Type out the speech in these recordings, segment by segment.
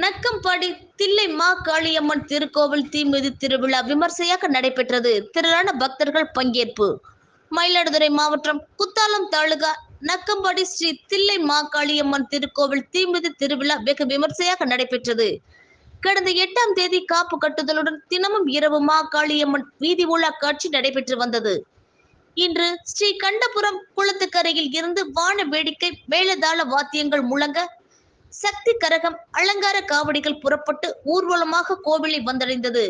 நக்கம்பாடி தில்லை மா காளியம்மன் திருக்கோவில் தீமிதி திருவிழா விமர்சையாக நடைபெற்றது. திரளான பக்தர்கள் பங்கேற்பு. மயிலாடுதுறை மாவட்டம் குத்தாலம் தாலுகா நக்கம்பாடி ஸ்ரீ தில்லை மா காளியம்மன் திருக்கோவில் தீமிதி திருவிழா வெகு விமர்சையாக நடைபெற்றது. கடந்த எட்டாம் தேதி காப்பு கட்டுதலுடன் தினமும் இரவு மா காளியம்மன் வீதி உலா காட்சி நடைபெற்று வந்தது. இன்று ஸ்ரீ கண்டபுரம் குளத்துக்கரையில் இருந்து வான வேடிக்கை மேலதாள வாத்தியங்கள் முழங்க சக்தி கரகம் அலங்கார காவடிகள் புறப்பட்டு ஊர்வலமாக கோவிலை வந்தடைந்தது.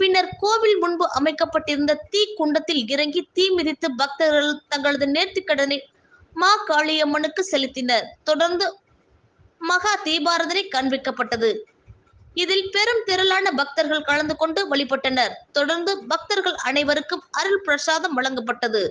பின்னர் கோவில் முன்பு அமைக்கப்பட்டிருந்த தீ குண்டத்தில் இறங்கி தீ மிதித்து பக்தர்கள் தங்களது நேர்த்திக்கடனை மா காளியம்மனுக்கு செலுத்தினர். தொடர்ந்து மகா தீபாரதனை காண்பிக்கப்பட்டது. இதில் பெரும் திரளான பக்தர்கள் கலந்து கொண்டு வழிபட்டனர். தொடர்ந்து பக்தர்கள் அனைவருக்கும் அருள் பிரசாதம் வழங்கப்பட்டது.